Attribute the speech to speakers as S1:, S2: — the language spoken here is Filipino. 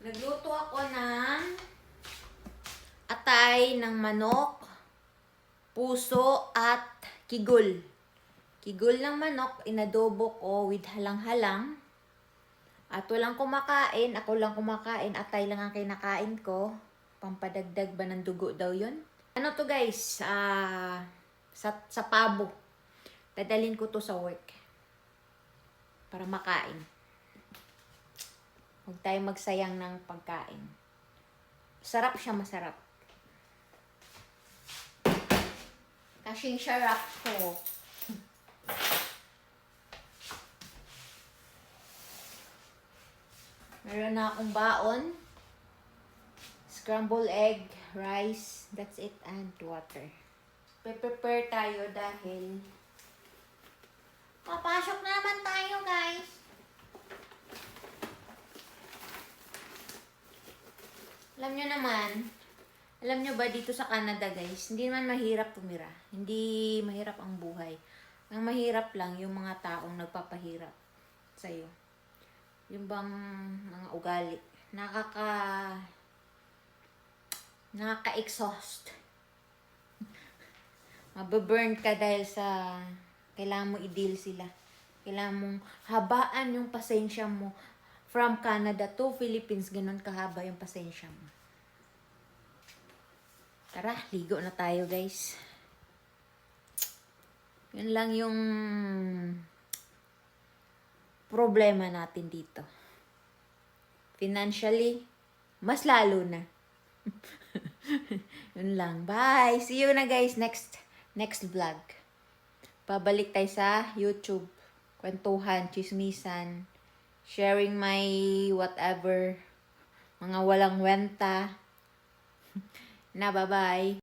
S1: Nagluto ako ng atay ng manok, puso at kigul. Kigul ng manok, inadobo ko with halang-halang. At walang kumakain, ako lang kumakain, atay lang ang kinakain ko. Pampadagdag ba ng dugo daw yun? Ano to guys, ah, sa, sa pabo. Dadalhin ko to sa work. Para makain. Huwag tayo magsayang ng pagkain. Sarap siya, masarap. Kasing sarap ko. Meron na akong baon. Scrambled egg, rice, that's it, and water. Pe-prepare tayo dahil papasok na naman tayo, guys. Alam nyo naman, alam nyo ba dito sa Canada guys, hindi naman mahirap tumira. Hindi mahirap ang buhay. Ang mahirap lang yung mga taong nagpapahirap sa'yo. Yung bang mga ugali. Nakaka... Nakaka-exhaust. Mababurn ka dahil sa... Kailangan mo i-deal sila. Kailangan mong habaan yung pasensya mo from Canada to Philippines, ganun kahaba yung pasensya mo. Tara, ligo na tayo guys. Yun lang yung problema natin dito. Financially, mas lalo na. Yun lang. Bye! See you na guys next next vlog. Pabalik tayo sa YouTube. Kwentuhan, chismisan, sharing my whatever, mga walang wenta. na, bye-bye.